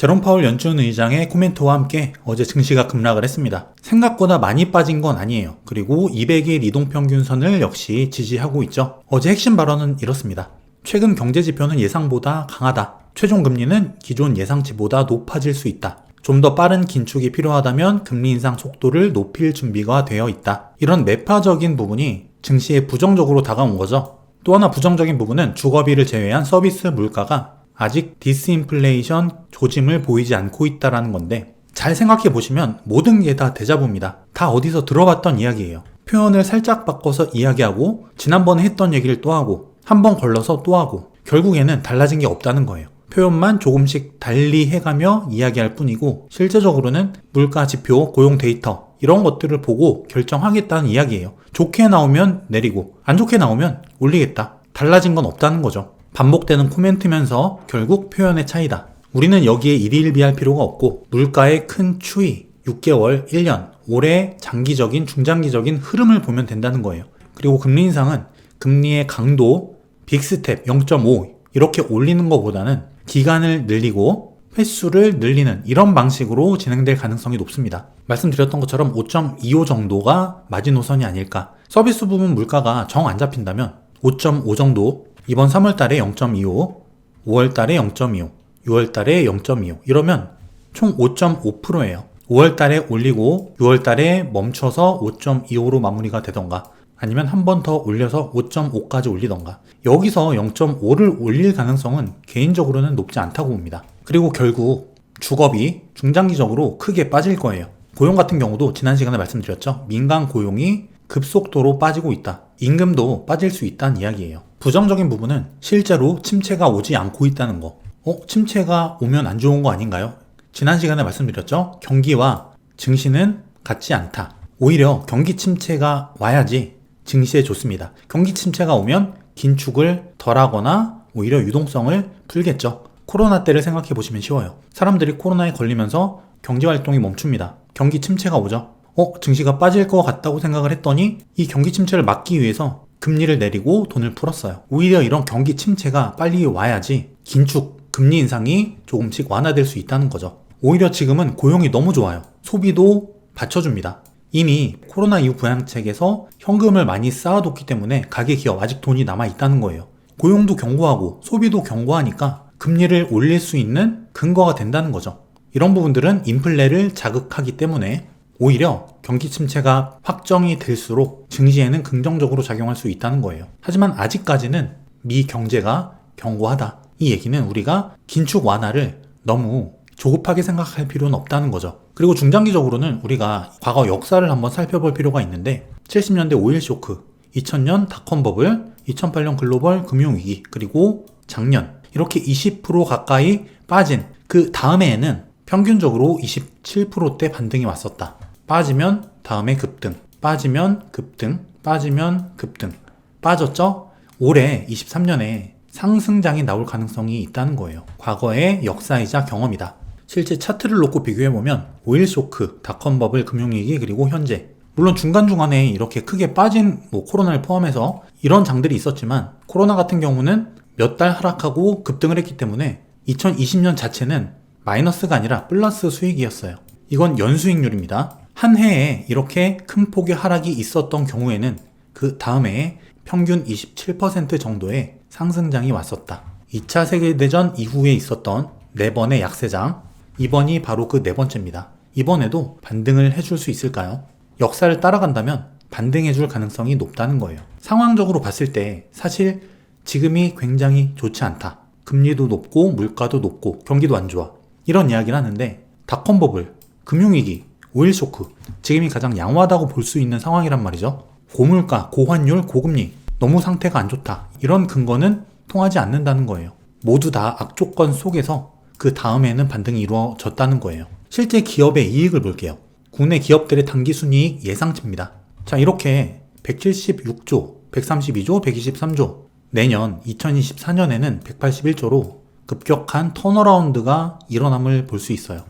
제롬 파월 연준 의장의 코멘트와 함께 어제 증시가 급락을 했습니다. 생각보다 많이 빠진 건 아니에요. 그리고 200일 이동평균선을 역시 지지하고 있죠. 어제 핵심 발언은 이렇습니다. 최근 경제 지표는 예상보다 강하다. 최종 금리는 기존 예상치보다 높아질 수 있다. 좀 더 빠른 긴축이 필요하다면 금리 인상 속도를 높일 준비가 되어 있다. 이런 매파적인 부분이 증시에 부정적으로 다가온 거죠. 또 하나 부정적인 부분은 주거비를 제외한 서비스 물가가 아직 디스인플레이션 조짐을 보이지 않고 있다라는 건데 잘 생각해 보시면 모든 게 다 대자보입니다. 다 어디서 들어봤던 이야기예요. 표현을 살짝 바꿔서 이야기하고 지난번에 했던 얘기를 또 하고 한 번 걸러서 또 하고 결국에는 달라진 게 없다는 거예요. 표현만 조금씩 달리 해가며 이야기할 뿐이고 실제적으로는 물가 지표, 고용 데이터 이런 것들을 보고 결정하겠다는 이야기예요. 좋게 나오면 내리고 안 좋게 나오면 올리겠다. 달라진 건 없다는 거죠. 반복되는 코멘트면서 결국 표현의 차이다. 우리는 여기에 일일비할 필요가 없고 물가의 큰 추이, 6개월, 1년, 올해 장기적인, 중장기적인 흐름을 보면 된다는 거예요. 그리고 금리 인상은 금리의 강도, 빅스텝 0.5 이렇게 올리는 것보다는 기간을 늘리고 횟수를 늘리는 이런 방식으로 진행될 가능성이 높습니다. 말씀드렸던 것처럼 5.25 정도가 마지노선이 아닐까. 서비스 부분 물가가 정 안 잡힌다면 5.5 정도 이번 3월 달에 0.25, 5월 달에 0.25, 6월 달에 0.25 이러면 총 5.5%예요. 5월 달에 올리고 6월 달에 멈춰서 5.25로 마무리가 되던가 아니면 한 번 더 올려서 5.5까지 올리던가 여기서 0.5를 올릴 가능성은 개인적으로는 높지 않다고 봅니다. 그리고 결국 주거비 중장기적으로 크게 빠질 거예요. 고용 같은 경우도 지난 시간에 말씀드렸죠. 민간 고용이 급속도로 빠지고 있다. 임금도 빠질 수 있다는 이야기예요. 부정적인 부분은 실제로 침체가 오지 않고 있다는 거. 어? 침체가 오면 안 좋은 거 아닌가요? 지난 시간에 말씀드렸죠? 경기와 증시는 같지 않다. 오히려 경기 침체가 와야지 증시에 좋습니다. 경기 침체가 오면 긴축을 덜하거나 오히려 유동성을 풀겠죠. 코로나 때를 생각해 보시면 쉬워요. 사람들이 코로나에 걸리면서 경제 활동이 멈춥니다. 경기 침체가 오죠. 어, 증시가 빠질 것 같다고 생각을 했더니 이 경기 침체를 막기 위해서 금리를 내리고 돈을 풀었어요. 오히려 이런 경기 침체가 빨리 와야지 긴축, 금리 인상이 조금씩 완화될 수 있다는 거죠. 오히려 지금은 고용이 너무 좋아요. 소비도 받쳐줍니다. 이미 코로나 이후 부양책에서 현금을 많이 쌓아뒀기 때문에 가계 기업 아직 돈이 남아 있다는 거예요. 고용도 견고하고 소비도 견고하니까 금리를 올릴 수 있는 근거가 된다는 거죠. 이런 부분들은 인플레를 자극하기 때문에 오히려 경기 침체가 확정이 될수록 증시에는 긍정적으로 작용할 수 있다는 거예요. 하지만 아직까지는 미 경제가 견고하다. 이 얘기는 우리가 긴축 완화를 너무 조급하게 생각할 필요는 없다는 거죠. 그리고 중장기적으로는 우리가 과거 역사를 한번 살펴볼 필요가 있는데 70년대 오일 쇼크, 2000년 닷컴 버블, 2008년 글로벌 금융위기, 그리고 작년 이렇게 20% 가까이 빠진 그 다음해에는 평균적으로 27%대 반등이 왔었다. 빠지면 다음에 급등, 빠지면 급등, 빠지면 급등. 빠졌죠? 올해 23년에 상승장이 나올 가능성이 있다는 거예요. 과거의 역사이자 경험이다. 실제 차트를 놓고 비교해보면 오일 쇼크, 닷컴 버블 금융위기 그리고 현재 물론 중간중간에 이렇게 크게 빠진 뭐 코로나를 포함해서 이런 장들이 있었지만 코로나 같은 경우는 몇 달 하락하고 급등을 했기 때문에 2020년 자체는 마이너스가 아니라 플러스 수익이었어요. 이건 연수익률입니다. 한 해에 이렇게 큰 폭의 하락이 있었던 경우에는 그 다음 해에 평균 27% 정도의 상승장이 왔었다. 2차 세계대전 이후에 있었던 네 번의 약세장, 이번이 바로 그 네 번째입니다. 이번에도 반등을 해줄 수 있을까요? 역사를 따라간다면 반등해줄 가능성이 높다는 거예요. 상황적으로 봤을 때 사실 지금이 굉장히 좋지 않다. 금리도 높고 물가도 높고 경기도 안 좋아. 이런 이야기를 하는데 닷컴 버블, 금융위기, 오일 쇼크 지금이 가장 양호하다고 볼 수 있는 상황이란 말이죠. 고물가, 고환율, 고금리 너무 상태가 안 좋다. 이런 근거는 통하지 않는다는 거예요. 모두 다 악조건 속에서 그 다음에는 반등이 이루어졌다는 거예요. 실제 기업의 이익을 볼게요. 국내 기업들의 단기 순이익 예상치입니다. 자, 이렇게 176조, 132조, 123조, 내년 2024년에는 181조로 급격한 턴어라운드가 일어남을 볼 수 있어요.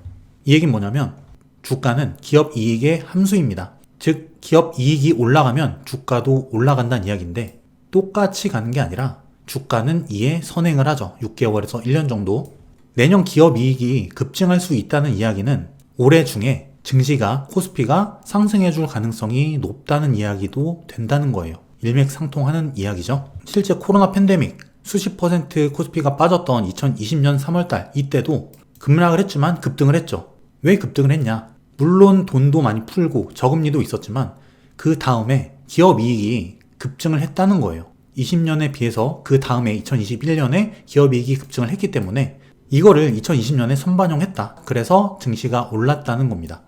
이 얘기는 뭐냐면 주가는 기업 이익의 함수입니다. 즉, 기업 이익이 올라가면 주가도 올라간다는 이야기인데 똑같이 가는 게 아니라 주가는 이에 선행을 하죠. 6개월에서 1년 정도. 내년 기업 이익이 급증할 수 있다는 이야기는 올해 중에 증시가 코스피가 상승해 줄 가능성이 높다는 이야기도 된다는 거예요. 일맥상통하는 이야기죠. 실제 코로나 팬데믹 수십 퍼센트 코스피가 빠졌던 2020년 3월달 이때도 급락을 했지만 급등을 했죠. 왜 급등을 했냐? 물론 돈도 많이 풀고 저금리도 있었지만 그 다음에 기업 이익이 급증을 했다는 거예요. 20년에 비해서 그 다음에 2021년에 기업 이익이 급증을 했기 때문에 이거를 2020년에 선반영했다. 그래서 증시가 올랐다는 겁니다.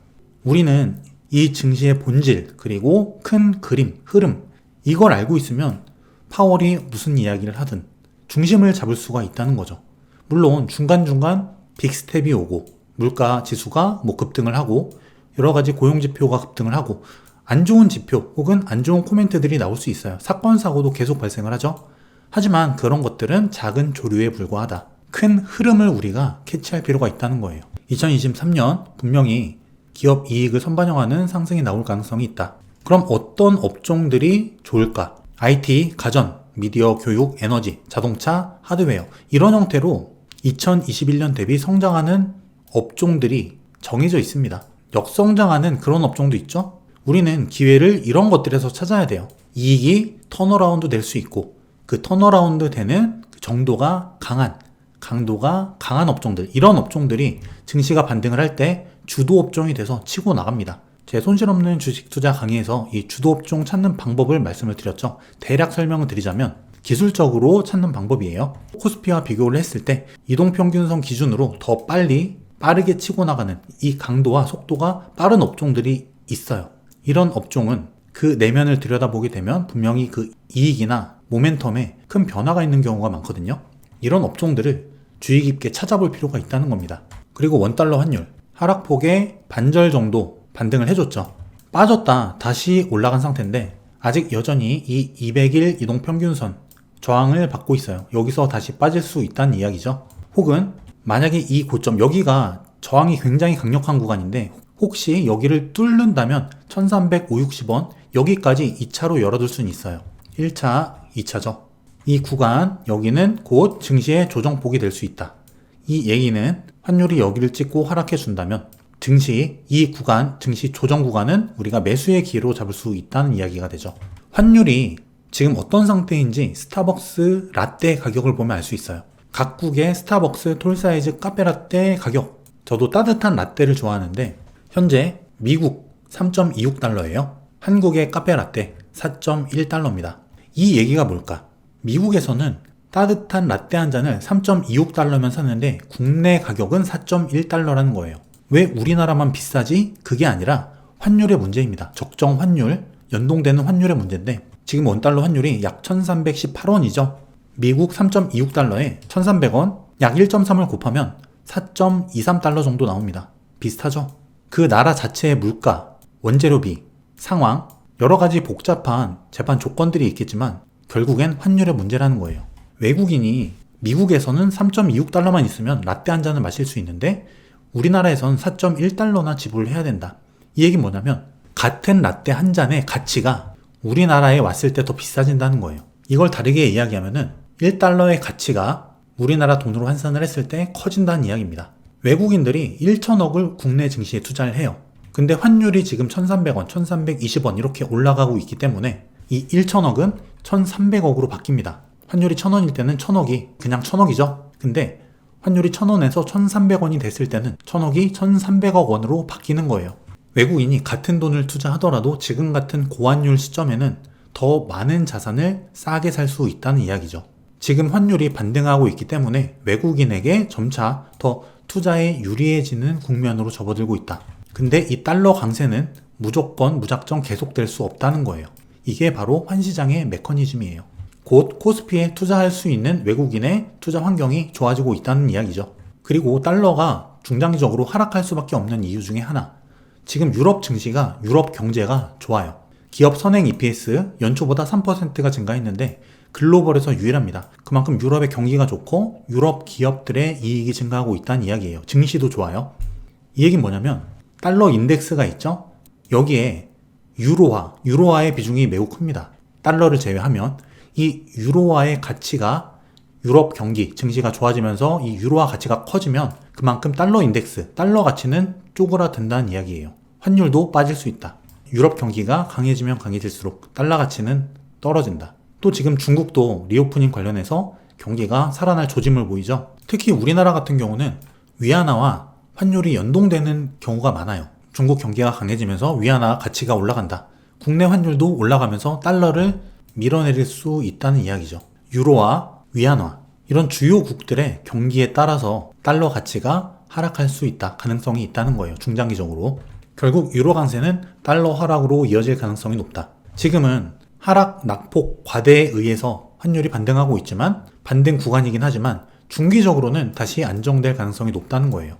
우리는 이 증시의 본질, 그리고 큰 그림, 흐름, 이걸 알고 있으면 파월이 무슨 이야기를 하든 중심을 잡을 수가 있다는 거죠. 물론 중간중간 빅스텝이 오고 물가 지수가 뭐 급등을 하고 여러 가지 고용 지표가 급등을 하고 안 좋은 지표 혹은 안 좋은 코멘트들이 나올 수 있어요. 사건 사고도 계속 발생을 하죠. 하지만 그런 것들은 작은 조류에 불과하다. 큰 흐름을 우리가 캐치할 필요가 있다는 거예요. 2023년 분명히 기업 이익을 선반영하는 상승이 나올 가능성이 있다. 그럼 어떤 업종들이 좋을까? IT, 가전, 미디어, 교육, 에너지, 자동차, 하드웨어 이런 형태로 2021년 대비 성장하는 업종들이 정해져 있습니다. 역성장하는 그런 업종도 있죠? 우리는 기회를 이런 것들에서 찾아야 돼요. 이익이 턴어라운드 될 수 있고 그 턴어라운드 되는 그 정도가 강한 강도가 강한 업종들 이런 업종들이 증시가 반등을 할 때 주도 업종이 돼서 치고 나갑니다. 제 손실 없는 주식 투자 강의에서 이 주도 업종 찾는 방법을 말씀을 드렸죠. 대략 설명을 드리자면 기술적으로 찾는 방법이에요. 코스피와 비교를 했을 때 이동평균선 기준으로 더 빨리 빠르게 치고 나가는 이 강도와 속도가 빠른 업종들이 있어요. 이런 업종은 그 내면을 들여다보게 되면 분명히 그 이익이나 모멘텀에 큰 변화가 있는 경우가 많거든요. 이런 업종들을 주의 깊게 찾아볼 필요가 있다는 겁니다. 그리고 원달러 환율 하락폭의 반절 정도 반등을 해줬죠. 빠졌다 다시 올라간 상태인데 아직 여전히 이 200일 이동평균선 저항을 받고 있어요. 여기서 다시 빠질 수 있다는 이야기죠. 혹은 만약에 이 고점 여기가 저항이 굉장히 강력한 구간인데 혹시 여기를 뚫는다면 1300, 560원 여기까지 2차로 열어둘 수는 있어요. 1차, 2차죠. 이 구간 여기는 곧 증시의 조정폭이 될 수 있다. 이 얘기는 환율이 여기를 찍고 하락해 준다면 증시 이 구간 증시 조정 구간은 우리가 매수의 기회로 잡을 수 있다는 이야기가 되죠. 환율이 지금 어떤 상태인지 스타벅스 라떼 가격을 보면 알 수 있어요. 각국의 스타벅스 톨사이즈 카페라떼 가격. 저도 따뜻한 라떼를 좋아하는데 현재 미국 3.26달러예요. 한국의 카페라떼 4.1달러입니다. 이 얘기가 뭘까? 미국에서는 따뜻한 라떼 한 잔을 3.26달러면 사는데 국내 가격은 4.1달러라는 거예요. 왜 우리나라만 비싸지? 그게 아니라 환율의 문제입니다. 적정 환율, 연동되는 환율의 문제인데 지금 원달러 환율이 약 1318원이죠. 미국 3.26달러에 1300원, 약 1.3을 곱하면 4.23달러 정도 나옵니다. 비슷하죠? 그 나라 자체의 물가, 원재료비, 상황, 여러 가지 복잡한 재판 조건들이 있겠지만 결국엔 환율의 문제라는 거예요. 외국인이 미국에서는 3.26달러만 있으면 라떼 한 잔을 마실 수 있는데 우리나라에선 4.1달러나 지불을 해야 된다. 이 얘기 뭐냐면 같은 라떼 한 잔의 가치가 우리나라에 왔을 때 더 비싸진다는 거예요. 이걸 다르게 이야기하면은 1달러의 가치가 우리나라 돈으로 환산을 했을 때 커진다는 이야기입니다. 외국인들이 1천억을 국내 증시에 투자를 해요. 근데 환율이 지금 1,300원, 1,320원 이렇게 올라가고 있기 때문에 이 1천억은 1,300억으로 바뀝니다. 환율이 1,000원일 때는 1,000억이 그냥 1,000억이죠. 근데 환율이 1,000원에서 1,300원이 됐을 때는 1,000억이 1,300억 원으로 바뀌는 거예요. 외국인이 같은 돈을 투자하더라도 지금 같은 고환율 시점에는 더 많은 자산을 싸게 살 수 있다는 이야기죠. 지금 환율이 반등하고 있기 때문에 외국인에게 점차 더 투자에 유리해지는 국면으로 접어들고 있다. 근데 이 달러 강세는 무조건 무작정 계속될 수 없다는 거예요. 이게 바로 환시장의 메커니즘이에요. 곧 코스피에 투자할 수 있는 외국인의 투자 환경이 좋아지고 있다는 이야기죠. 그리고 달러가 중장기적으로 하락할 수밖에 없는 이유 중에 하나. 지금 유럽 증시가 유럽 경제가 좋아요. 기업 선행 EPS 연초보다 3%가 증가했는데 글로벌에서 유일합니다. 그만큼 유럽의 경기가 좋고 유럽 기업들의 이익이 증가하고 있다는 이야기예요. 증시도 좋아요. 이 얘기는 뭐냐면 달러 인덱스가 있죠? 여기에 유로화, 유로화의 비중이 매우 큽니다. 달러를 제외하면 이 유로화의 가치가 유럽 경기 증시가 좋아지면서 이 유로화 가치가 커지면 그만큼 달러 인덱스, 달러 가치는 쪼그라든다는 이야기예요. 환율도 빠질 수 있다. 유럽 경기가 강해지면 강해질수록 달러 가치는 떨어진다. 또 지금 중국도 리오프닝 관련해서 경기가 살아날 조짐을 보이죠. 특히 우리나라 같은 경우는 위안화와 환율이 연동되는 경우가 많아요. 중국 경기가 강해지면서 위안화 가치가 올라간다. 국내 환율도 올라가면서 달러를 밀어내릴 수 있다는 이야기죠. 유로와 위안화 이런 주요국들의 경기에 따라서 달러 가치가 하락할 수 있다. 가능성이 있다는 거예요. 중장기적으로. 결국 유로 강세는 달러 하락으로 이어질 가능성이 높다. 지금은 하락 낙폭 과대에 의해서 환율이 반등하고 있지만 반등 구간이긴 하지만 중기적으로는 다시 안정될 가능성이 높다는 거예요.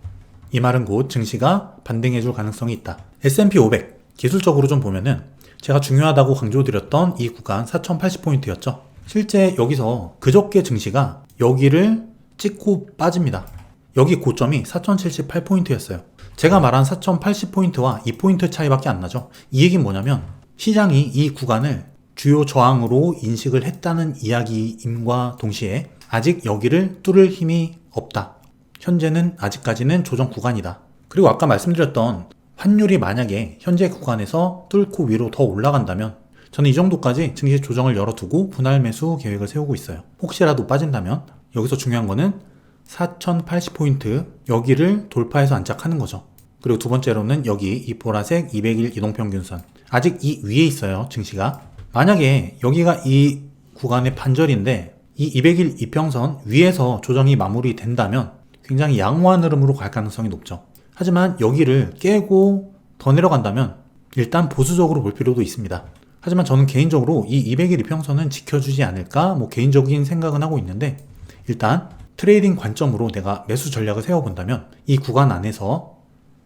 이 말은 곧 증시가 반등해줄 가능성이 있다. S&P 500 기술적으로 좀 보면은 제가 중요하다고 강조드렸던 이 구간 4080포인트였죠. 실제 여기서 그저께 증시가 여기를 찍고 빠집니다. 여기 고점이 4078포인트였어요. 제가 말한 4080포인트와 2포인트 차이밖에 안 나죠. 이 얘기는 뭐냐면 시장이 이 구간을 주요 저항으로 인식을 했다는 이야기임과 동시에 아직 여기를 뚫을 힘이 없다. 현재는 아직까지는 조정 구간이다. 그리고 아까 말씀드렸던 환율이 만약에 현재 구간에서 뚫고 위로 더 올라간다면 저는 이 정도까지 증시 조정을 열어두고 분할 매수 계획을 세우고 있어요. 혹시라도 빠진다면 여기서 중요한 거는 4080포인트 여기를 돌파해서 안착하는 거죠. 그리고 두 번째로는 여기 이 보라색 200일 이동평균선 아직 이 위에 있어요 증시가 만약에 여기가 이 구간의 반절인데 이 200일 이평선 위에서 조정이 마무리된다면 굉장히 양호한 흐름으로 갈 가능성이 높죠. 하지만 여기를 깨고 더 내려간다면 일단 보수적으로 볼 필요도 있습니다. 하지만 저는 개인적으로 이 200일 이평선은 지켜주지 않을까 뭐 개인적인 생각은 하고 있는데 일단 트레이딩 관점으로 내가 매수 전략을 세워본다면 이 구간 안에서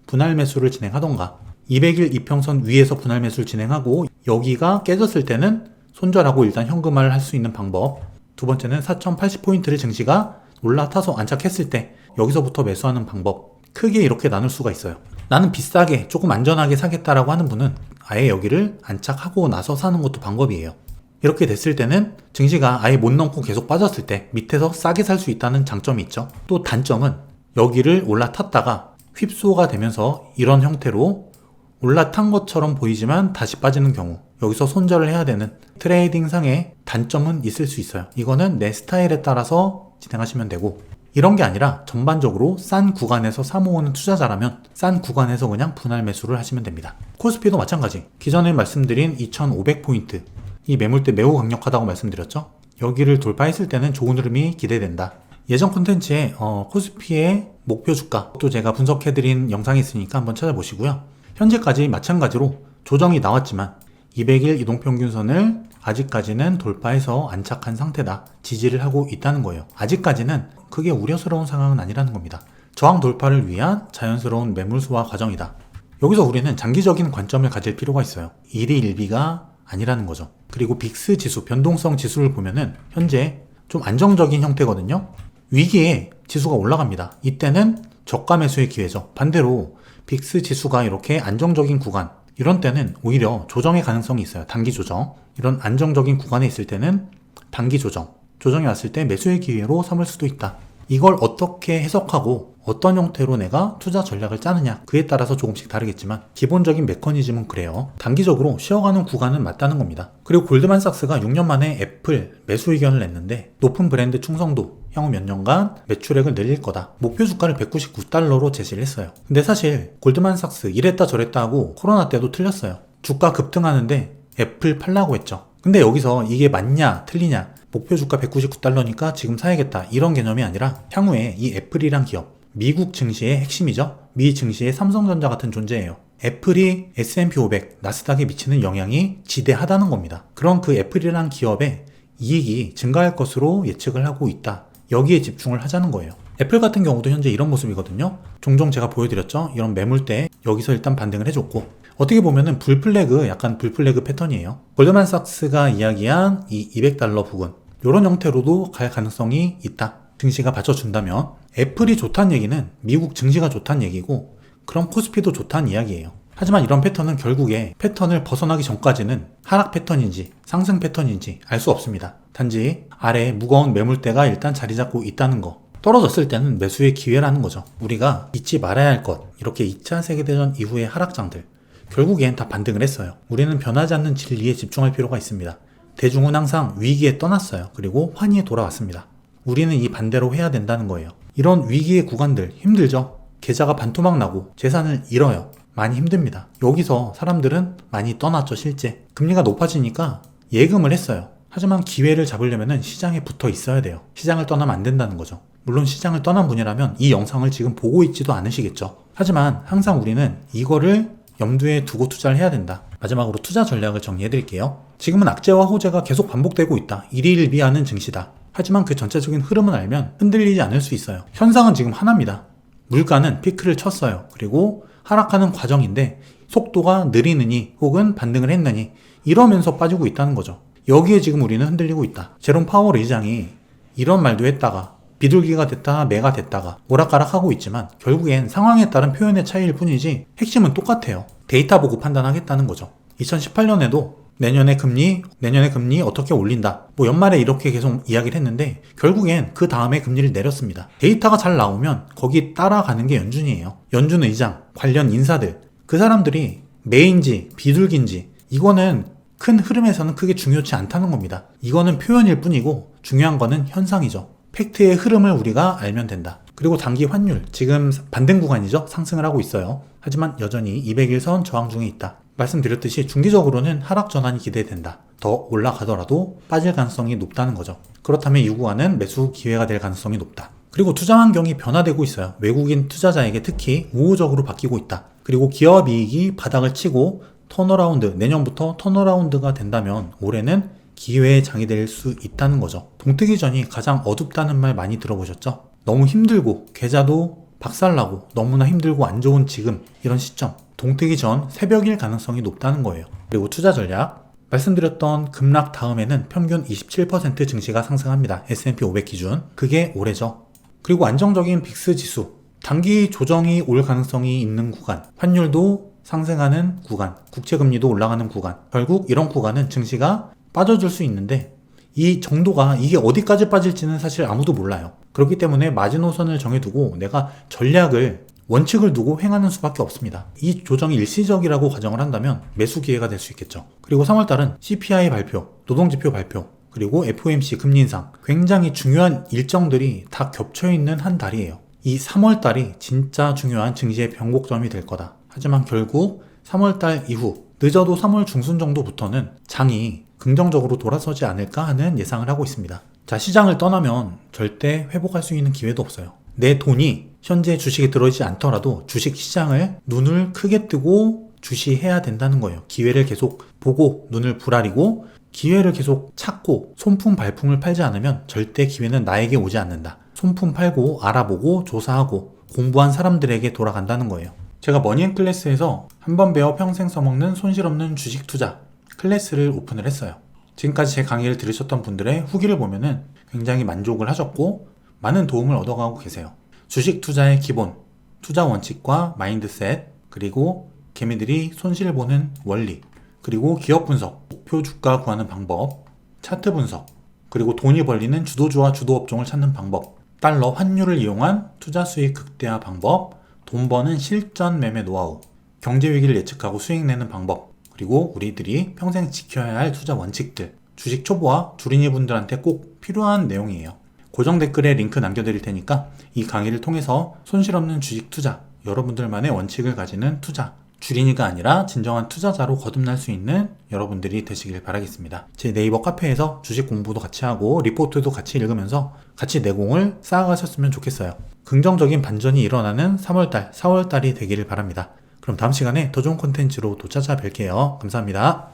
분할 매수를 진행하던가 200일 이평선 위에서 분할 매수를 진행하고 여기가 깨졌을 때는 손절하고 일단 현금화를 할 수 있는 방법. 두 번째는 4080포인트를 증시가 올라타서 안착했을 때 여기서부터 매수하는 방법. 크게 이렇게 나눌 수가 있어요. 나는 비싸게 조금 안전하게 사겠다라고 하는 분은 아예 여기를 안착하고 나서 사는 것도 방법이에요. 이렇게 됐을 때는 증시가 아예 못 넘고 계속 빠졌을 때 밑에서 싸게 살 수 있다는 장점이 있죠. 또 단점은 여기를 올라탔다가 휩소가 되면서 이런 형태로 올라탄 것처럼 보이지만 다시 빠지는 경우 여기서 손절을 해야 되는 트레이딩 상의 단점은 있을 수 있어요. 이거는 내 스타일에 따라서 진행하시면 되고 이런 게 아니라 전반적으로 싼 구간에서 사모으는 투자자라면 싼 구간에서 그냥 분할 매수를 하시면 됩니다. 코스피도 마찬가지. 기존에 말씀드린 2500포인트 이 매물대 매우 강력하다고 말씀드렸죠. 여기를 돌파했을 때는 좋은 흐름이 기대된다. 예전 콘텐츠에 어, 코스피의 목표 주가 또 제가 분석해드린 영상이 있으니까 한번 찾아보시고요. 현재까지 마찬가지로 조정이 나왔지만 200일 이동평균선을 아직까지는 돌파해서 안착한 상태다. 지지를 하고 있다는 거예요. 아직까지는 크게 우려스러운 상황은 아니라는 겁니다. 저항 돌파를 위한 자연스러운 매물 소화 과정이다. 여기서 우리는 장기적인 관점을 가질 필요가 있어요. 일이 일비가 아니라는 거죠. 그리고 빅스 지수, 변동성 지수를 보면은 현재 좀 안정적인 형태거든요. 위기에 지수가 올라갑니다. 이때는 저가 매수의 기회죠. 반대로 빅스 지수가 이렇게 안정적인 구간, 이런 때는 오히려 조정의 가능성이 있어요. 단기 조정. 이런 안정적인 구간에 있을 때는 단기 조정. 조정이 왔을 때 매수의 기회로 삼을 수도 있다. 이걸 어떻게 해석하고 어떤 형태로 내가 투자 전략을 짜느냐 그에 따라서 조금씩 다르겠지만 기본적인 메커니즘은 그래요. 단기적으로 쉬어가는 구간은 맞다는 겁니다. 그리고 골드만삭스가 6년 만에 애플 매수 의견을 냈는데 높은 브랜드 충성도 향후 몇 년간 매출액을 늘릴 거다. 목표 주가를 199달러로 제시를 했어요. 근데 사실 골드만삭스 이랬다 저랬다 하고 코로나 때도 틀렸어요. 주가 급등하는데 애플 팔라고 했죠. 근데 여기서 이게 맞냐 틀리냐 목표 주가 199달러니까 지금 사야겠다 이런 개념이 아니라 향후에 이 애플이란 기업 미국 증시의 핵심이죠. 미 증시의 삼성전자 같은 존재예요. 애플이 S&P 500, 나스닥에 미치는 영향이 지대하다는 겁니다. 그런 그 애플이란 기업의 이익이 증가할 것으로 예측을 하고 있다. 여기에 집중을 하자는 거예요. 애플 같은 경우도 현재 이런 모습이거든요. 종종 제가 보여드렸죠. 이런 매물대 여기서 일단 반등을 해줬고 어떻게 보면은 불플래그 약간 불플래그 패턴이에요. 골드만삭스가 이야기한 이 200달러 부근 이런 형태로도 갈 가능성이 있다. 증시가 받쳐준다면 애플이 좋다는 얘기는 미국 증시가 좋다는 얘기고 그럼 코스피도 좋다는 이야기예요. 하지만 이런 패턴은 결국에 패턴을 벗어나기 전까지는 하락 패턴인지 상승 패턴인지 알 수 없습니다. 단지 아래에 무거운 매물대가 일단 자리 잡고 있다는 거. 떨어졌을 때는 매수의 기회라는 거죠. 우리가 잊지 말아야 할 것. 이렇게 2차 세계대전 이후의 하락장들. 결국엔 다 반등을 했어요. 우리는 변하지 않는 진리에 집중할 필요가 있습니다. 대중은 항상 위기에 떠났어요. 그리고 환희에 돌아왔습니다. 우리는 이 반대로 해야 된다는 거예요. 이런 위기의 구간들 힘들죠? 계좌가 반토막 나고 재산을 잃어요. 많이 힘듭니다. 여기서 사람들은 많이 떠났죠, 실제. 금리가 높아지니까 예금을 했어요. 하지만 기회를 잡으려면 시장에 붙어 있어야 돼요. 시장을 떠나면 안 된다는 거죠. 물론 시장을 떠난 분이라면 이 영상을 지금 보고 있지도 않으시겠죠. 하지만 항상 우리는 이거를 염두에 두고 투자를 해야 된다. 마지막으로 투자 전략을 정리해 드릴게요. 지금은 악재와 호재가 계속 반복되고 있다. 일희일비하는 증시다. 하지만 그 전체적인 흐름을 알면 흔들리지 않을 수 있어요. 현상은 지금 하나입니다. 물가는 피크를 쳤어요. 그리고 하락하는 과정인데 속도가 느리느니 혹은 반등을 했느니 이러면서 빠지고 있다는 거죠. 여기에 지금 우리는 흔들리고 있다. 제롬 파월 의장이 이런 말도 했다가 비둘기가 됐다가 매가 됐다가 오락가락하고 있지만 결국엔 상황에 따른 표현의 차이일 뿐이지 핵심은 똑같아요. 데이터 보고 판단하겠다는 거죠. 2018년에도 내년에 금리, 내년에 금리 어떻게 올린다. 뭐 연말에 이렇게 계속 이야기를 했는데 결국엔 그 다음에 금리를 내렸습니다. 데이터가 잘 나오면 거기 따라가는 게 연준이에요. 연준 의장, 관련 인사들. 그 사람들이 매인지 비둘기인지 이거는 큰 흐름에서는 크게 중요치 않다는 겁니다. 이거는 표현일 뿐이고 중요한 거는 현상이죠. 팩트의 흐름을 우리가 알면 된다. 그리고 단기 환율, 지금 반등 구간이죠. 상승을 하고 있어요. 하지만 여전히 200일선 저항 중에 있다. 말씀드렸듯이 중기적으로는 하락 전환이 기대된다. 더 올라가더라도 빠질 가능성이 높다는 거죠. 그렇다면 이 구간은 매수 기회가 될 가능성이 높다. 그리고 투자 환경이 변화되고 있어요. 외국인 투자자에게 특히 우호적으로 바뀌고 있다. 그리고 기업 이익이 바닥을 치고 턴어라운드, 내년부터 턴어라운드가 된다면 올해는 기회의 장이 될 수 있다는 거죠. 동트기 전이 가장 어둡다는 말 많이 들어보셨죠? 너무 힘들고 계좌도 박살나고 너무나 힘들고 안 좋은 지금 이런 시점 동트기 전 새벽일 가능성이 높다는 거예요. 그리고 투자 전략 말씀드렸던 급락 다음에는 평균 27% 증시가 상승합니다. S&P 500 기준. 그게 올해죠. 그리고 안정적인 빅스 지수. 단기 조정이 올 가능성이 있는 구간. 환율도 상승하는 구간. 국채금리도 올라가는 구간. 결국 이런 구간은 증시가 빠져줄 수 있는데 이 정도가 이게 어디까지 빠질지는 사실 아무도 몰라요. 그렇기 때문에 마지노선을 정해두고 내가 전략을 원칙을 두고 행하는 수밖에 없습니다. 이 조정이 일시적이라고 가정을 한다면 매수 기회가 될 수 있겠죠. 그리고 3월달은 CPI 발표, 노동지표 발표, 그리고 FOMC 금리 인상 굉장히 중요한 일정들이 다 겹쳐 있는 한 달이에요. 이 3월달이 진짜 중요한 증시의 변곡점이 될 거다. 하지만 결국 3월달 이후 늦어도 3월 중순 정도부터는 장이 긍정적으로 돌아서지 않을까 하는 예상을 하고 있습니다. 자, 시장을 떠나면 절대 회복할 수 있는 기회도 없어요. 내 돈이 현재 주식에 들어있지 않더라도 주식 시장을 눈을 크게 뜨고 주시해야 된다는 거예요. 기회를 계속 보고 눈을 부라리고 기회를 계속 찾고 손품 발품을 팔지 않으면 절대 기회는 나에게 오지 않는다. 손품 팔고 알아보고 조사하고 공부한 사람들에게 돌아간다는 거예요. 제가 머니앤 클래스에서 한 번 배워 평생 써먹는 손실 없는 주식 투자 클래스를 오픈을 했어요. 지금까지 제 강의를 들으셨던 분들의 후기를 보면은 굉장히 만족을 하셨고 많은 도움을 얻어가고 계세요. 주식 투자의 기본, 투자 원칙과 마인드셋, 그리고 개미들이 손실 보는 원리, 그리고 기업 분석, 목표 주가 구하는 방법, 차트 분석, 그리고 돈이 벌리는 주도주와 주도 업종을 찾는 방법, 달러 환율을 이용한 투자 수익 극대화 방법, 돈 버는 실전 매매 노하우, 경제 위기를 예측하고 수익 내는 방법, 그리고 우리들이 평생 지켜야 할 투자 원칙들, 주식 초보와 주린이 분들한테 꼭 필요한 내용이에요. 고정 댓글에 링크 남겨드릴 테니까 이 강의를 통해서 손실 없는 주식 투자, 여러분들만의 원칙을 가지는 투자, 주린이가 아니라 진정한 투자자로 거듭날 수 있는 여러분들이 되시길 바라겠습니다. 제 네이버 카페에서 주식 공부도 같이 하고 리포트도 같이 읽으면서 같이 내공을 쌓아가셨으면 좋겠어요. 긍정적인 반전이 일어나는 3월달, 4월달이 되기를 바랍니다. 그럼 다음 시간에 더 좋은 콘텐츠로 또 찾아뵐게요. 감사합니다.